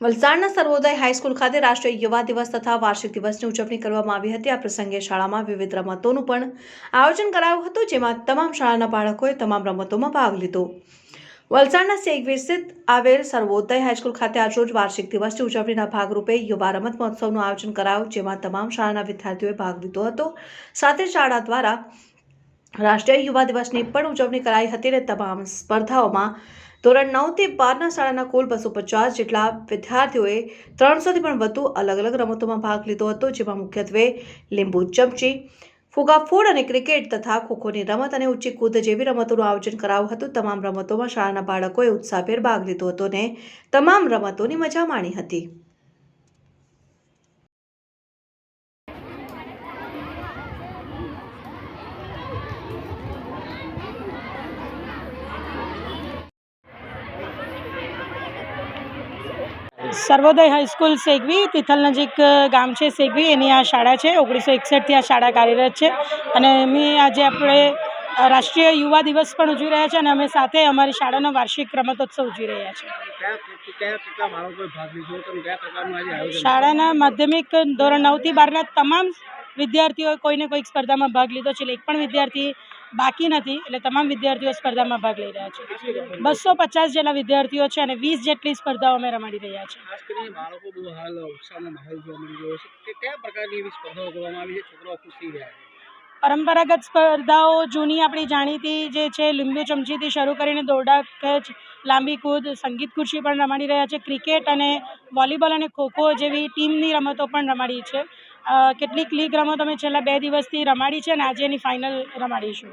વલસાડના સર્વોદય હાઈસ્કૂલ ખાતે રાષ્ટ્રીય યુવા દિવસ તથા વાર્ષિક દિવસની ઉજવણી કરવામાં આવી હતી. આ પ્રસંગે શાળામાં વિવિધ રમતોનું પણ આયોજન કરાયું હતું, જેમાં તમામ શાળાના બાળકોએ તમામ રમતોમાં ભાગ લીધો. વલસાડના શેખ સ્થિત આવેલ સર્વોદય હાઈસ્કૂલ ખાતે આજરોજ વાર્ષિક દિવસની ઉજવણીના ભાગરૂપે યુવા રમત મહોત્સવનું આયોજન કરાયું, જેમાં તમામ શાળાના વિદ્યાર્થીઓએ ભાગ લીધો હતો. સાથે શાળા દ્વારા રાષ્ટ્રીય યુવા દિવસની પણ ઉજવણી કરાઈ હતી અને તમામ સ્પર્ધાઓમાં ધોરણ નવથી બારના શાળાના કુલ બસો પચાસ જેટલા વિદ્યાર્થીઓએ ત્રણસોથી પણ વધુ અલગ અલગ રમતોમાં ભાગ લીધો હતો, જેમાં મુખ્યત્વે લીંબુ ચમચી ફુગાફોડ અને ક્રિકેટ તથા ખોખોની રમત અને ઊંચી કૂદ જેવી રમતોનું આયોજન કરાયું હતું. તમામ રમતોમાં શાળાના બાળકોએ ઉત્સાહભેર ભાગ લીધો હતો અને તમામ રમતોની મજા માણી હતી. સર્વોદય હાઈસ્કૂલ સેગવી તિથલ નજીક ગામ છે સેગવી એની આ શાળા છે ઓગણીસો એકસઠથી આ શાળા કાર્યરત છે. અને અમે આજે આપણે રાષ્ટ્રીય યુવા દિવસ પણ ઉજવી રહ્યા છે અને અમે સાથે અમારી શાળાનો વાર્ષિક રમતોત્સવ ઉજવી રહ્યા આયોજન શાળાના માધ્યમિક ધોરણ નવથી બારના તમામ વિદ્યાર્થીઓએ કોઈને કોઈક સ્પર્ધામાં ભાગ લીધો છે એટલે એક પણ વિદ્યાર્થી બાકી નથી એટલે તમામ વિદ્યાર્થીઓ સ્પર્ધામાં ભાગ લઈ રહ્યા છે. બસો પચાસ જેટલા વિદ્યાર્થીઓ છે અને વીસ જેટલી સ્પર્ધાઓ અમે રમાડી રહ્યા છીએ. પરંપરાગત સ્પર્ધાઓ જૂની આપણી જાણીતી જે છે લીંબુ ચમચીથી શરૂ કરીને દોરડા ખેંચ લાંબી કૂદ સંગીત ખુરશી પણ રમાડી રહ્યા છે. ક્રિકેટ અને વોલીબોલ અને ખોખો જેવી ટીમની રમતો પણ રમાડી છે. કેટલીક લીગ રમતો અમે છેલ્લા બે દિવસથી રમાડી છે અને આજે એની ફાઇનલ રમાડીશું.